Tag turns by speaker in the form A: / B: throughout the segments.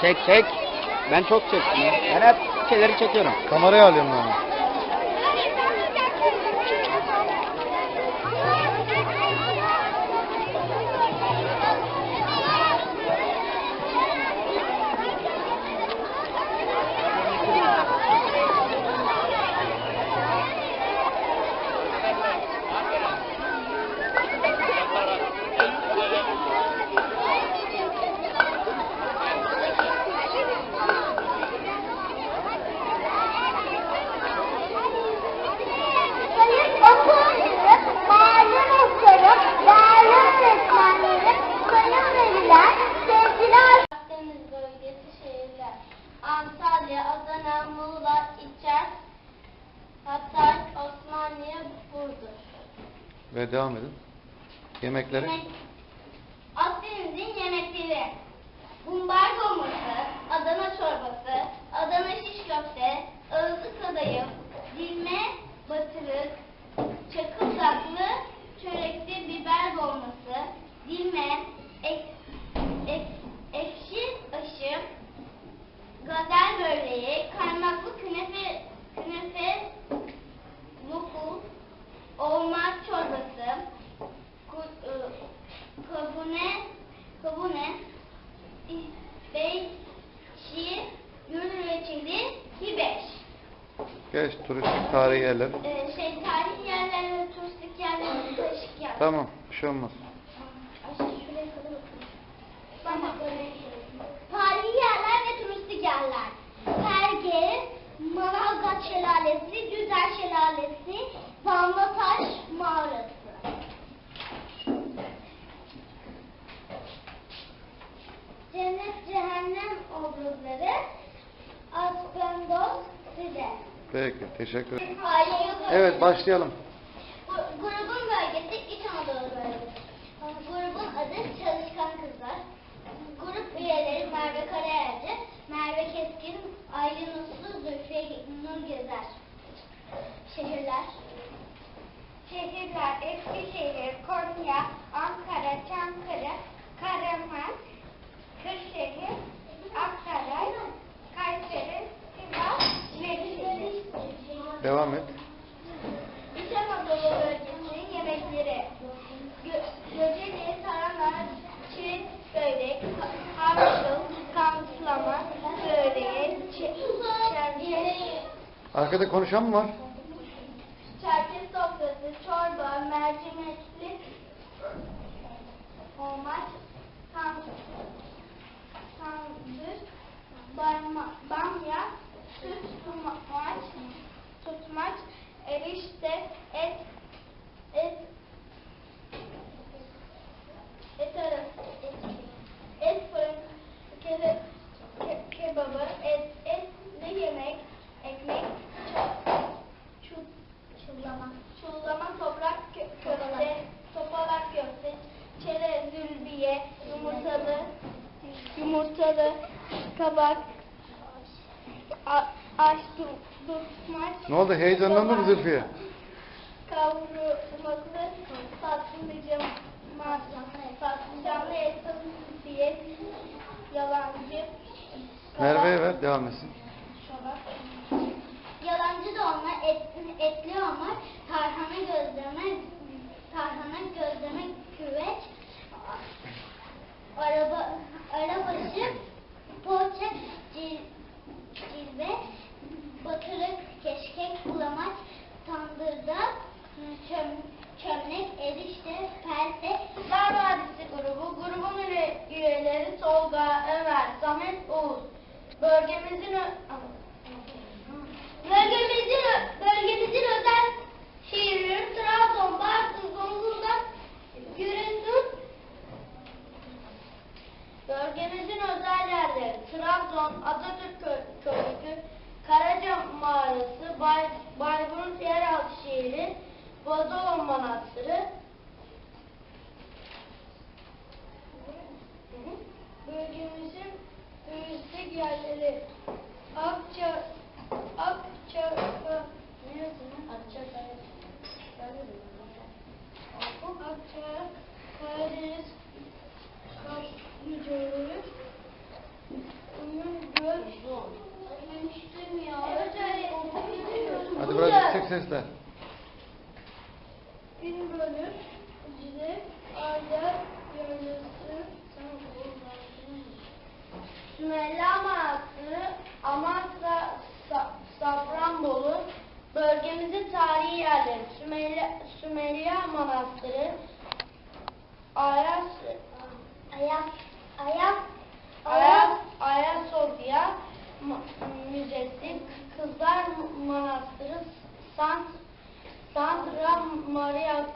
A: Çek çek. Ben çok çektim. ya. Ben hep şeyleri çekiyorum.
B: Kameraya alıyorum onu. Yemekleri.
C: Yemek- Akdeniz'in yemekleri. Bumbar dolması, Adana çorbası, Adana şiş köfte, ağızlı kadayıf, dilme, batırık, çakıldaklı, çörekli biber dolması, dilme, ek, ek, ekşi aşı, gazel böreği, kaymaklı
B: Geç turistik tarihi yerler.
C: Ee, şey, tarihi yerler ve turistik yerler karışık yer.
B: Tamam. Bir şey olmaz.
C: Tamam. Tarihi yerler ve turistik yerler. Perge, Manavgat Şelalesi, Güzel Şelalesi, Damlataş Mağarası.
B: Peki. Teşekkür ederim. Evet başlayalım.
C: Bu- Grubun bölgesi İç Anadolu bölgesi. Grubun adı Çalışkan Kızlar. Grup üyeleri Merve Karayelci, Merve Keskin, Aylin Uslu, Zülfiye Nur Gezer. Şehirler. Şehirler Eskişehir, Konya, Ankara, Çankırı, Karaman, Kırşehir, Aksaray, Kayseri, Sivas, Nevşehir.
B: Devam et.
C: İç Anadolu bölgesinin yemekleri. Gö Göceli, tarhana, çiğ börek, harçıl, kamslama, böreği, çerkez,
B: Arkada konuşan mı var?
C: çerkez sofrası, çorba, mercimekli, tam, tandır, barma, bamya, süt, tutmaç, tutmaç, erişte, et, et, et arası, et, et fırın, kere, ke, kebabı, et, etli yemek, ekmek, çu, çullama, çullama, toprak kö- köfte, topalak köfte, çerez, zülbiye, yumurtalı, yumurtalı, kabak, a- aş, du- tutmaç,
B: Ne oldu? Heyecanlandın mı Zülfiye?
C: Kavrulmaklı patlıcan, patlıcanlı et diye yalancı.
B: Merve'ye ver. Devam etsin.
C: Yalancı dolma, et, etli olma, tarhana Samet, Oğuz. Bölgemizin Bölgemizin, bölgemizin özel şehirleri Trabzon, Bartın, Zonguldak, Giresun. Bölgemizin özel yerleri Trabzon, Atatürk Kö- Köprüsü, Karaca Mağarası, Bay, Bayburt Yeraltı Şehri, Bozdoğan Manastırı. yerleri Akça Akça neresi Akça Akça Karadeniz kaplıcaları Ömür
D: Göl Hadi biraz yüksek sesle. Bin bölüm Cide Arda Yörlüsü Sümela Amasra, Sa- Safranbolu, bölgemizin tarihi yerleri, Sümeyla, Sümeyla Manastırı, Ayas, Ayas, Ayas, Ayas, Ayasofya Müzesi, Kızlar Manastırı, Sant Sandra Maria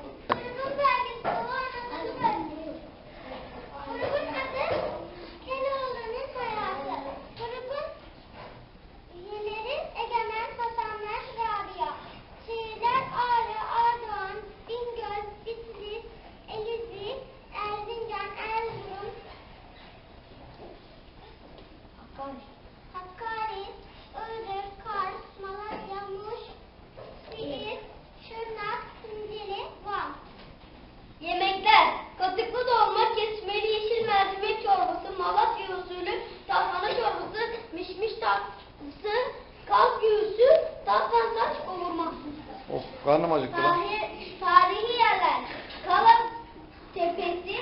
C: acıktı lan.
D: Tarihi, tarihi yerler. Kala Tepesi,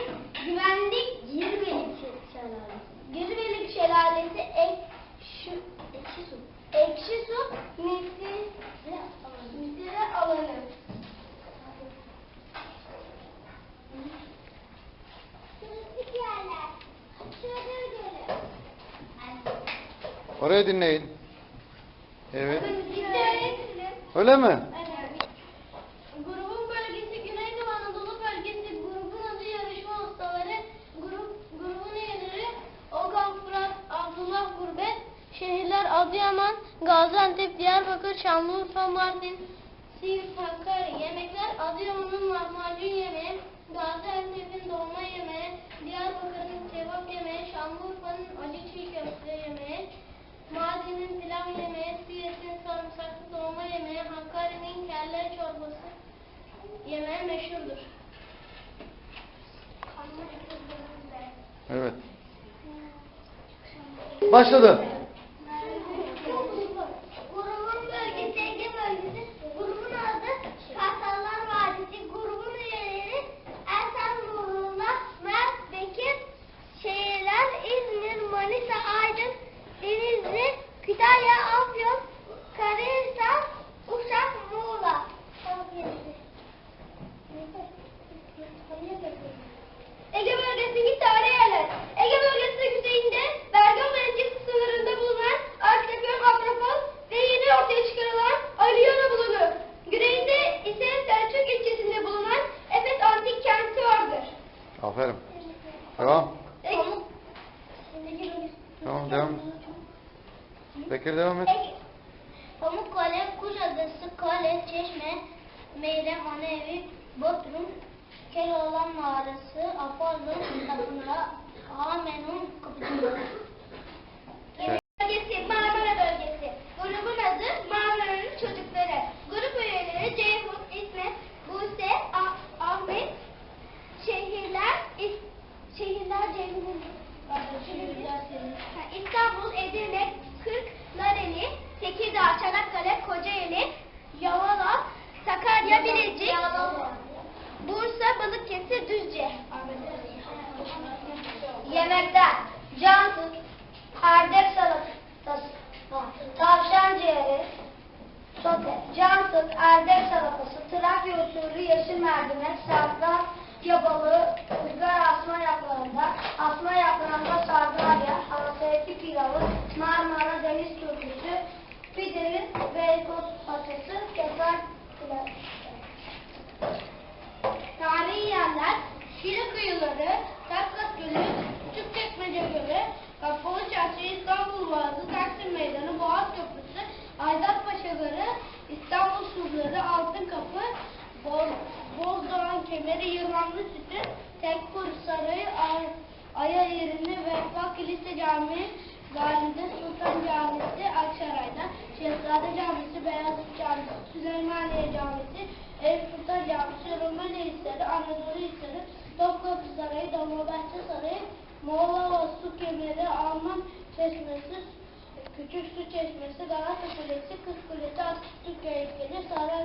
D: Güvenlik, Girvelik Şelalesi. Girvelik Şelalesi, Ekşi, ekşi su. Ekşi su, misire, misire alanı. Turistik yerler. Çadır Gölü.
C: Orayı dinleyin. Evet. Öyle mi?
D: Evet. Grubun bölgesi Güneydoğu Anadolu bölgesi. Grubun adı yarışma ustaları. Grup, grubun üyeleri Okan Fırat, Abdullah Gurbet. Şehirler Adıyaman, Gaziantep, Diyarbakır, Şanlıurfa, Mardin, Siirt, Hakkari. Yemekler Adıyaman'ın lahmacun yemeği, Gaziantep'in dolma yemeği, Diyarbakır'ın kebap yemeği, Şanlıurfa'nın acı çiğ köfte yemeği, Mardin'in pilav yemeği, Siirt'in sarımsaklı dolma yemeği, Hakkari'nin kelle çorbası yemeği meşhurdur.
C: Evet. Başladı. Aferin. Devam. Tamam devam. Bekir devam et.
D: Pamukkale, Kuşadası, Kale, Çeşme, Meyrem, Anevi, Bodrum, Keloğlan Mağarası, Apollo, Tapınağı, Amenun, Kapıcı. Sakarya, Bilecik, Bursa, Balıkesir, Düzce. Yemekler. Cansız, kardek salatası, tavşan ciğeri, sote, cansız, erdek salatası, Trakya usulü yeşil mercimek, sardalya yabalı, ızgara asma yaprağında, asma yaprağında sardalya, halatayeti pilavı, Marmara deniz türküsü, pideli, beykoz patası, keser pilavı. Kemeri, Yılanlı Sütü, Tekkur Sarayı, Ay, Aya Yerini, Vefak Kilise Camii, Gazi'de Sultan Camisi, Akşaray'da, Şehzade Camisi, Beyazıt Camisi, Süleymaniye Camisi, Eyüp Sultan Camisi, Rumeli Hisarı, Anadolu Hisarı, Topkapı Sarayı, Dolmabahçe Sarayı, Moğolova Su Kemeri, Alman Çeşmesi, Küçük Su Çeşmesi, Galata Kulesi, Kız Kulesi, Atatürk Heykeli, Saray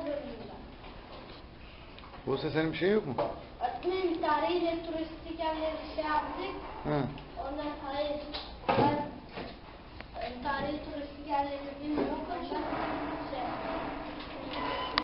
B: Buse senin bir şey yok mu?
D: Öğretmenim bir tarihiyle turistik yerleri şey yaptık.
B: He.
D: Ondan hayır. Ben, tarihi turistik yerleri bilmiyorum.